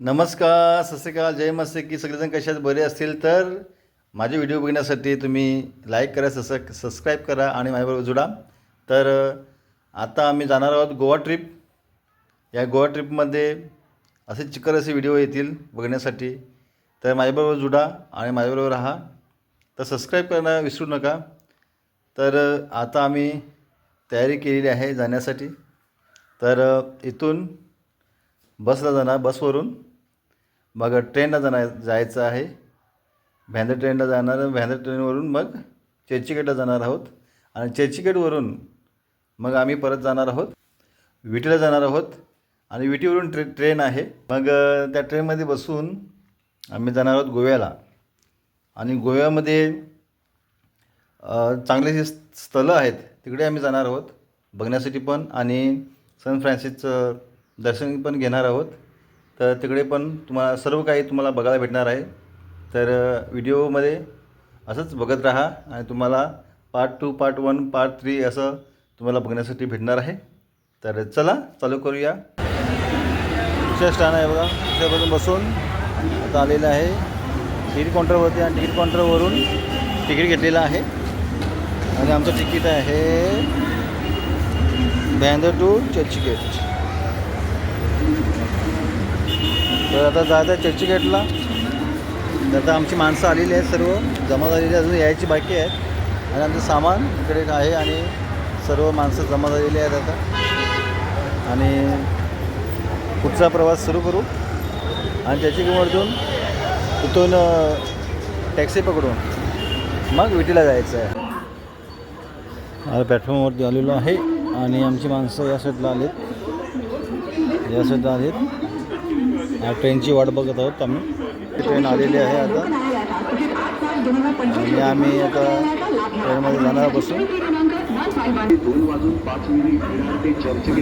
नमस्कार सत जय मस्त की सगळेजण कशात बरे असतील तर माझे व्हिडिओ बघण्यासाठी तुम्ही लाईक करा सस सबस्क्राईब करा आणि माझ्याबरोबर जुडा. तर आता आम्ही जाणार आहोत गोवा ट्रिप या गोवा ट्रिपमध्ये असे चिकर असे व्हिडिओ येतील बघण्यासाठी. तर माझ्याबरोबर जुडा आणि माझ्याबरोबर राहा. तर सबस्क्राईब करायला विसरू नका. तर आता आम्ही तयारी केलेली आहे जाण्यासाठी. तर इथून बसला जाणार बसवरून मग ट्रेनला जाणार जायचं आहे. भ्यानर ट्रेनला जाणार भ्यानर ट्रेनवरून मग चर्चगेटला जाणार आहोत. आणि चर्चगेटवरून मग आम्ही परत जाणार आहोत. विटीला जाणार आहोत. आणि विटीवरून ट्रे ट्रेन आहे. मग त्या ट्रेनमध्ये बसून आम्ही जाणार आहोत गोव्याला. आणि गोव्यामध्ये चांगले जे स्थळं आहेत तिकडे आम्ही जाणार आहोत. बघण्यासाठी पण आणि सन फ्रान्सिसचं दर्शन पण घेणार आहोत. तर तिकडे पण तुम्हाला सर्व काही तुम्हाला बघायला भेटणार आहे. तर व्हिडिओमध्ये असंच बघत राहा आणि तुम्हाला part two part one part three असं तुम्हाला बघण्यासाठी भेटणार आहे. तर चला चालू करूया. दुसऱ्या स्टँड आहे बघा. दुसऱ्यापासून बसून आता आलेलं आहे. तिकीट काउंटरवरती आणि तिकीट काउंटरवरून तिकीट घेतलेलं आहे. आणि आमचं तिकीट आहे बँदर टू चर्चगेट तर आता जायचं आहे चर्चगेटला तर आता आमची माणसं आलेली आहेत सर्व. जमा झालेली अजून यायची बाकी आहेत. आणि आमचं सामान इकडे आहे आणि सर्व माणसं जमा झालेली आहेत आता. आणि पुढचा प्रवास सुरू करू. आणि चर्चगेटमधून तिथून टॅक्सी पकडून मग विटीला जायचं आहे आता प्लॅटफॉर्मवरती आलेलो आहे. आणि आमची माणसं या साईडला आलेत. या साईडला आलेत. ट्रेनची वाट बघत आहोत आम्ही. ट्रेन आलेली आहे आता. आणि आम्ही आता ट्रेनमध्ये जाणार बसून.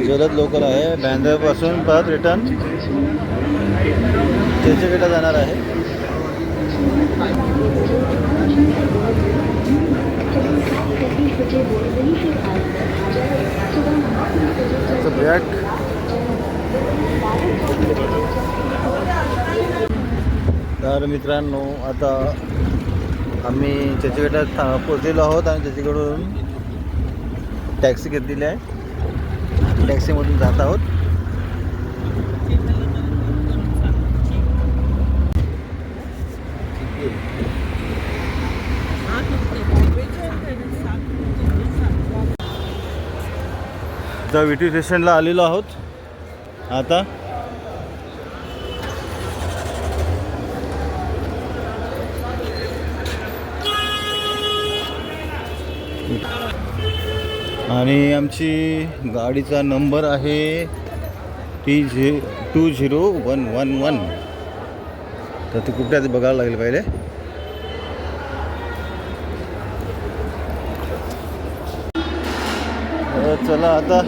जलद लोकल आहे. बँद्रापासून परत रिटर्न चर्चगेटला जाणार आहे. त्याचं बॅग तर मित्रांनो आता आम्ही चर्चगेटात था पोचलेलो आहोत आणि त्याच्याकडून टॅक्सी घेतलेली आहे. टॅक्सीमधून जात आहोत. तर विटी स्टेशनला आलेलो आहोत. आता आणि आमची गाडीचा नंबर आहे T Z two zero one one one. तर ते कुठे आता बघायला लागेल पहिले. तर चला आता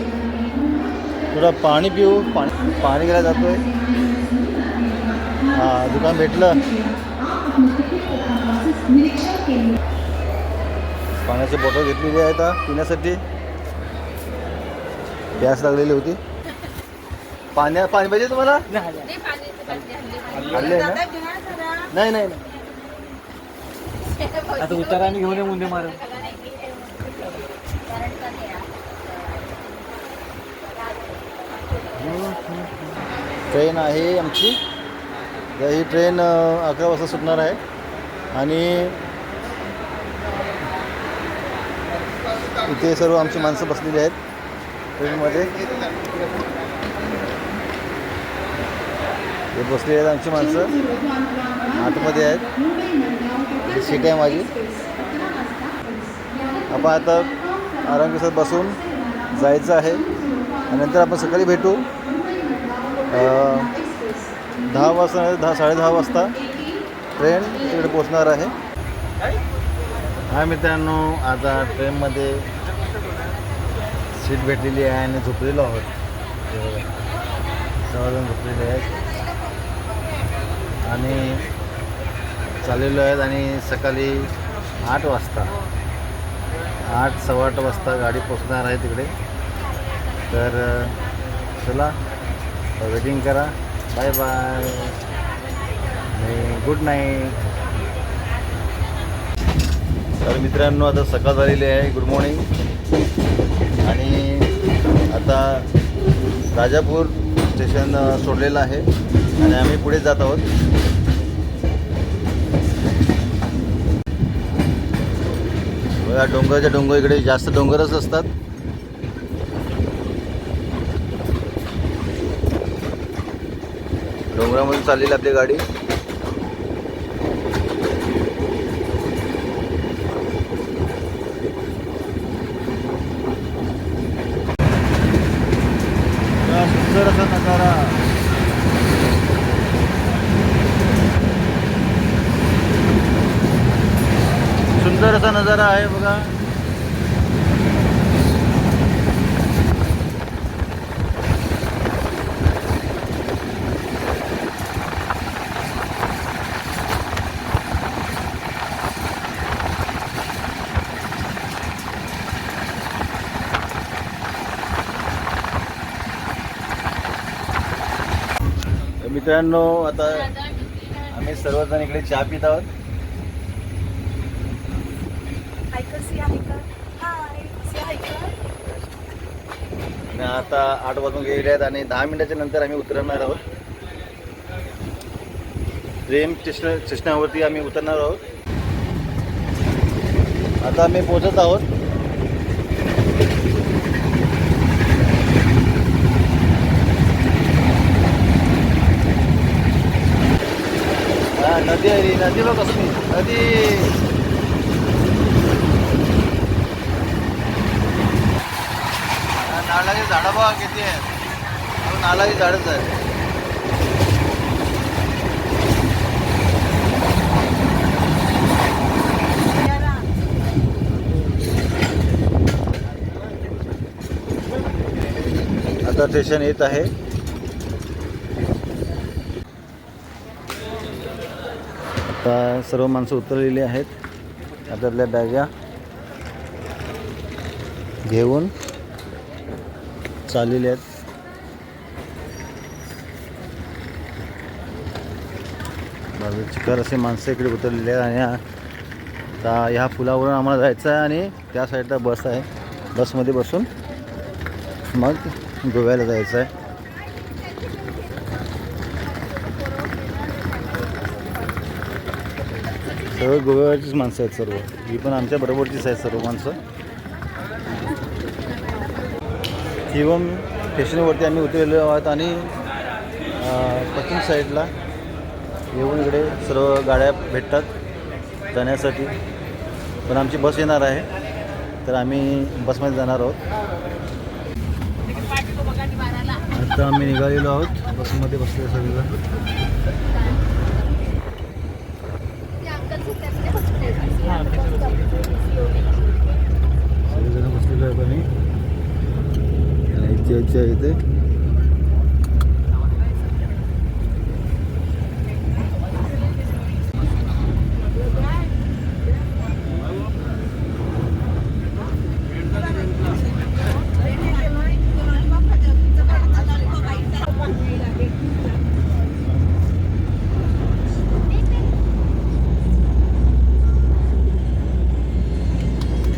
थोडं पाणी पिऊ. पाणी पाणी घ्यायला जातोय. हां दुकान भेटलं. पाण्याची बॉटल घेतलेली आहे आता पिण्यासाठी. गॅस लागलेली होती. पाण्या पाणी पाहिजे तुम्हाला? ना? नाही नाही नाही. आता उताराने घेऊन ये मुंडे मारून. ट्रेन आहे आमची. तर ही ट्रेन अकरा वाजता सुटणार आहे. आणि इथे सर्व आमची माणसं बसलेली आहेत. ट्रेनमध्ये हे बसलेली आहेत आमची माणसं. आतमध्ये आहेत. सीट आहे माझी. आपण आता आराम बसून जायचं आहे. आणि नंतर आपण सकाळी भेटू. दहा वाजता दहा साडेदहा वाजता ट्रेन तिकडे पोचणार आहे. हा मित्रांनो आता ट्रेनमध्ये सीट भेटलेली आहे आणि झोपलेलो आहोत. हे सर्वजण झोपलेले आहेत. आणि चाललेलो आहेत आणि सकाळी आठ वाजता आठ सव्वा आठ वाजता गाडी पोचणार आहे तिकडे. तर चला वेटिंग करा. बाय बाय गुड नाईट तर मित्रांनो आता सकाळ झालेली आहे. गुड मॉर्निंग आणि आता राजापूर स्टेशन सोडलेलं आहे. आणि आम्ही पुढे जात आहोत. बघा डोंगराच्या डोंगर इकडे जास्त डोंगरच असतात. डोंगरामध्ये चाललेली आपली गाडी बघा, सुंदर असा नजारा सुंदर असा नजारा आहे बघा. मित्रांनो आता आम्ही सर्वजण इकडे चहा पित आहोत. सी आहे का? हाय सी आहे का? आता आठ वाजून गेलेले आहेत आणि दहा मिनिटाच्या नंतर आम्ही उतरणार आहोत. प्रेम स्टेशन स्टेशनावरती आम्ही उतरणार आहोत. आता आम्ही पोहोचत आहोत. हा नदी आहे नदी बघ कसली. नदी हा, नारळाची झाडं बघा किती आहे नालाही झाडच आहे आता स्टेशन येत आहे. आता सर्व माणसं उतरलेली आहेत. हातातल्या बॅगा घेऊन. चाललेले आहेत. बाजू चिखल असे माणसं इकडे उतरलेले आहेत आणि आता ह्या पुलावरून आम्हाला जायचं आहे आणि त्या साईडला बस आहे. बसमध्ये बसून मग गोव्याला जायचं आहे. सर्व गोव्यावरचीच माणसं आहेत सर्व. ही पण आमच्या बरोबरचीच आहेत सर्व माणसं. शिवम स्टेशनवरती आम्ही उतरलेलो आहोत आणि पश्चिम साईडला येऊन इकडे सर्व गाड्या भेटतात जाण्यासाठी. पण आमची बस येणार आहे तर आम्ही बसमध्ये जाणार आहोत. आता आम्ही निघालेलो आहोत बसमध्ये बसले सगळेजण सगळेजण बसलेलो आहे आम्ही आणि इथे इथे इथे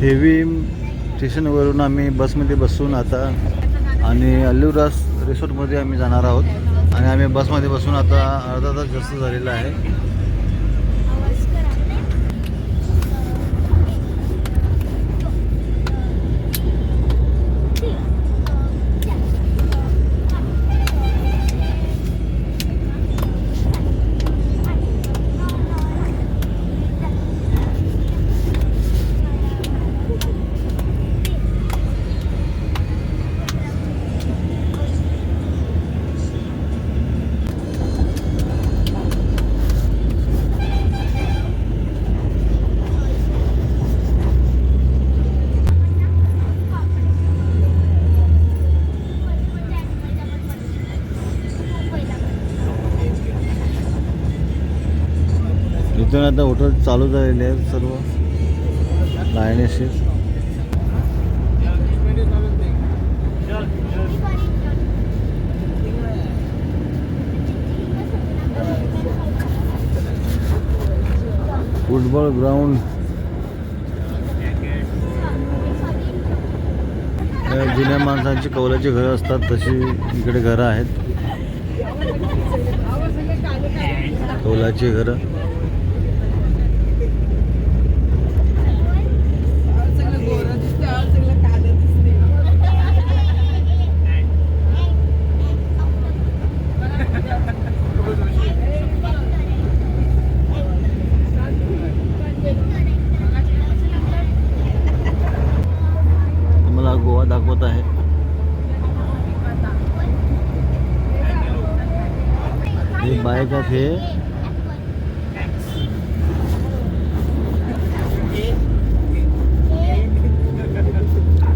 थेवी स्टेशनवरून आम्ही बसमध्ये बसून आता आणि अल्लुरास रिसॉर्टमध्ये आम्ही जाणार आहोत. आणि आम्ही बसमध्ये बसून आता अर्धा तास जास्त झालेला आहे. इथून आता होटल चालू झालेले आहेत सर्व. लायनेसेस फुटबॉल ग्राउंड जुन्या माणसांची कौलाची घरं असतात तशी इकडे घरं आहेत. कौलाची घरं. दाखवत आहे. हे बाईक आहेत हे.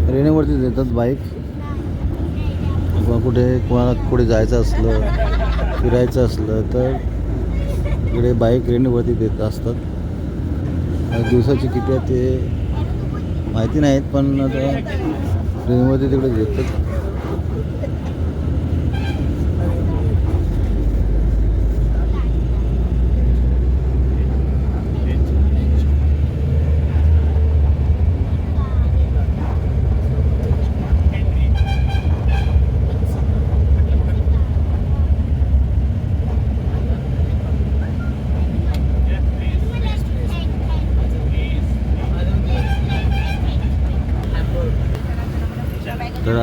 रेणेवरती देतात बाईक किंवा कुठे कोणाला कुठे जायचं असलं फिरायचं असलं तर इकडे बाईक रेणेवरती देत असतात. दिवसाची किती आहे ते माहिती नाहीत पण आता ट्रेनमध्ये तिकडे देतात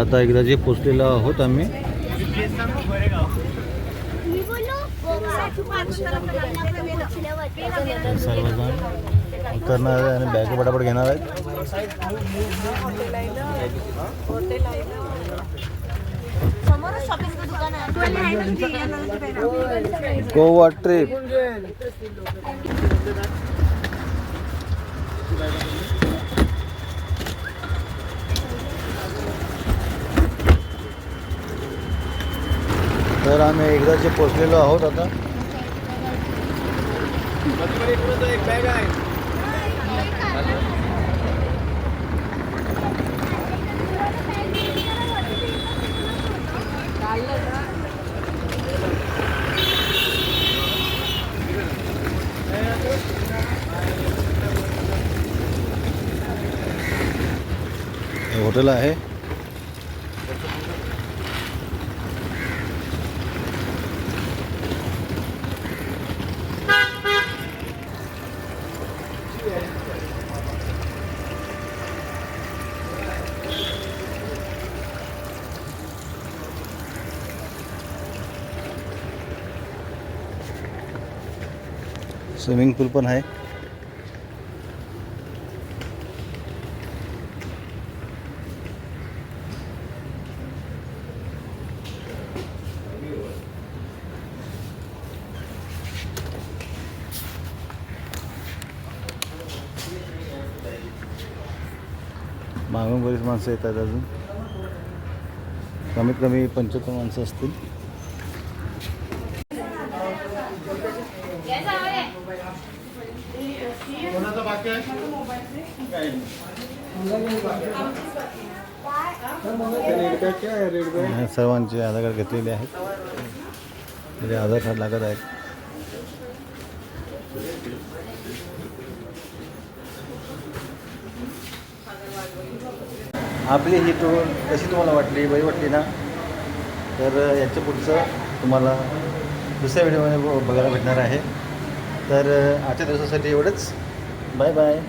आता एकदा जे पोचलेलो आहोत आम्ही. सर्वजण उतरणार आहे आणि बॅग पटापट घेणार आहेत. आहे गोवा ट्रिप तर आम्ही एकदाचे पोचलेलो आहोत आता. हे हॉटेल आहे. स्विमिंग पूल पण आहे मागून बरीच माणसं येतात अजून. कमीत कमी पंच्याहत्तर माणसं असतील. सर्वांचे आधार कार्ड घेतलेले आहेत म्हणजे आधार कार्ड लागत आहेत आपली ही टूर कशी तुम्हाला वाटली? बरी वाटली ना? तर याच्या पुढचं तुम्हाला दुसऱ्या व्हिडिओमध्ये ब- बघायला भेटणार आहे. तर आजच्या दिवसासाठी एवढंच. Bye bye.